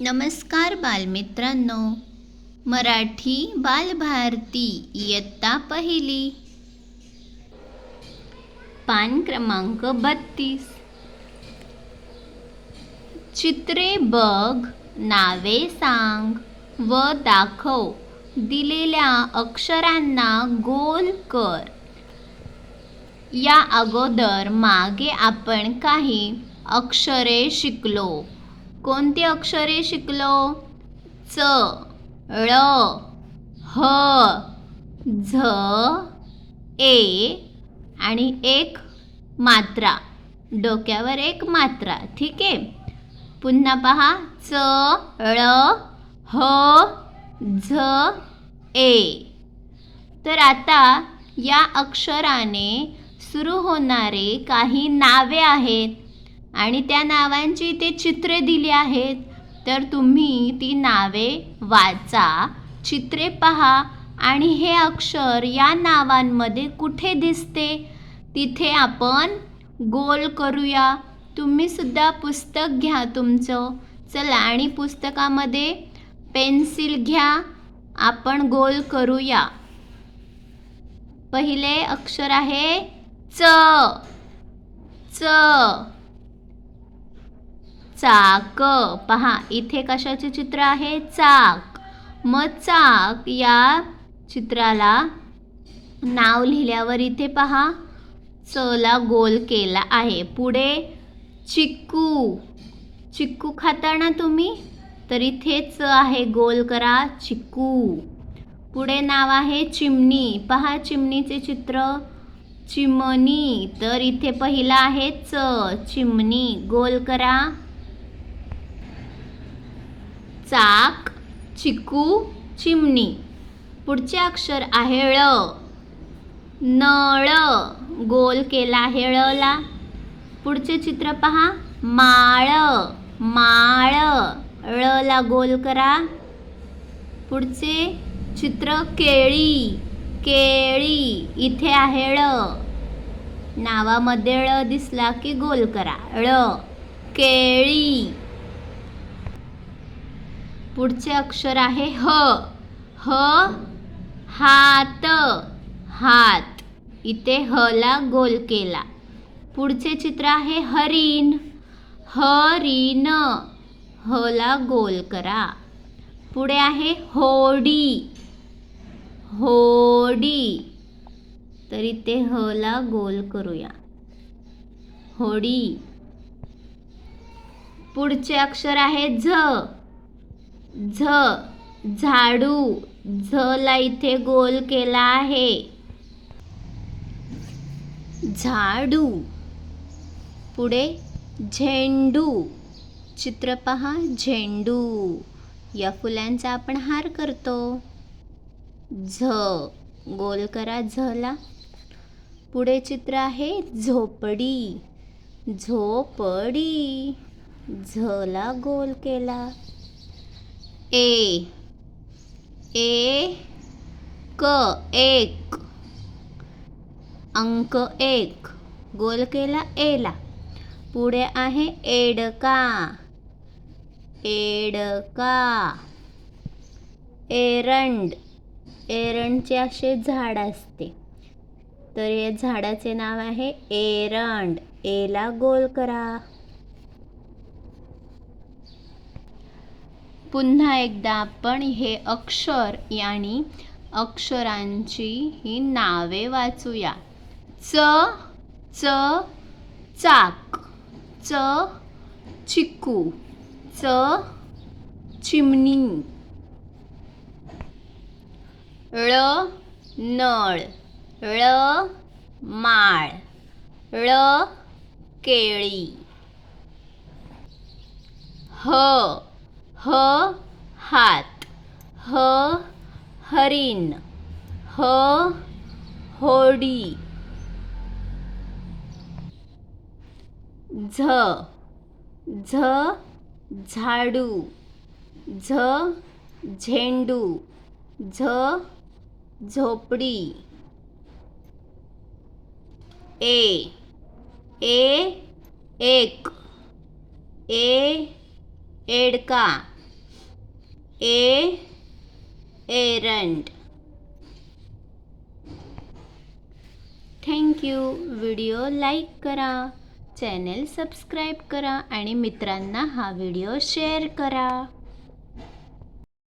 नमस्कार बालमित्रांनो. मराठी बालभारती इयत्ता पहिली. पान क्रमांक बत्तीस. चित्रे बघ नावे सांग व दाखव दिलेल्या अक्षरांना गोल कर. या अगोदर मागे आपण काही अक्षरे शिकलो. कोणती अक्षरे शिकलो? च ळ ह झ ए आणि एक मात्रा. डोक्यावर एक मात्रा ठीक आहे? पुन्हा पहा. च ळ ह झ ए. तर आता या अक्षराने सुरू होणारे काही नावे आहेत. आणि त्या नावांची ते चित्रे दिली आहेत. तर तुम्ही ती नावे वाचा चित्रे पहा आणि हे अक्षर या नावांमध्ये कुठे दिसते? तिथे आपण गोल करूया. तुम्हीसुद्धा पुस्तक घ्या तुमचं. चला आणि पुस्तकामध्ये पेन्सिल घ्या. आपण गोल करूया. पहिले अक्षर आहे च. च. चाक. पहा इथे कशाचे चित्र आहे? चाक. मग चाक या चित्राला नाव लिहिल्यावर इथे पहा चला गोल केला आहे. पुढे चिक्कू. चिक्कू खाता ना तुम्ही? तर इथे च आहे गोल करा चिक्कू. पुढे नाव आहे चिमणी. पहा चिमणीचे चित्र. चिमणी. तर इथे पहिला आहे च चिमणी. गोल करा. चाक चिकू चिमणी. पुढचे अक्षर आहे ळ. नळ. गोल केला आहे ळला. पुढचे चित्र पहा. माळ. माळ. ळला गोल करा. पुढचे चित्र केळी. केळी. इथे आहे ळ. नावामध्ये ळ दिसला की गोल करा. ळ. केळी. पुढचे अक्षर आहे ह. ह हात हात. इथे हला गोल केला. पुढचे चित्र आहे हरिण. ह हला गोल करा. पुढे आहे होडी. होडी. तर इथे हला गोल करूया. होडी. पुढचे अक्षर आहे झ झ झाडू झला इथे गोल केला आहे. झाडू. पुढे झेंडू. चित्र पहा झेंडू. या फुलांचा आपण हार करतो. झ गोल करा झला पुढे चित्र आहे झोपडी. झोपडी. झला गोल केला. ए ए क एक. अंक एक. गोल केला एला. पुढे आहे एडका. एडका. एरंड. एरंडचे असे झाड असते. तर या झाडाचे नाव आहे एरंड. एला गोल करा. पुन्हा एकदा आपण हे अक्षर आणि अक्षरांची ही नावे वाचूया. च च चाक च चिकू च चिमणी ळ नळ ळ माळ ळ केळी ह ह हात. ह हरिण. ह होडी. झ झ झाडू. झ झेंडू. झ झोपडी. ए ए एक. ए एडका. ए एरंड थँक्यू व्हिडिओ लाईक करा. चॅनेल सबस्क्राईब करा. आणि मित्रांना हा व्हिडिओ शेअर करा.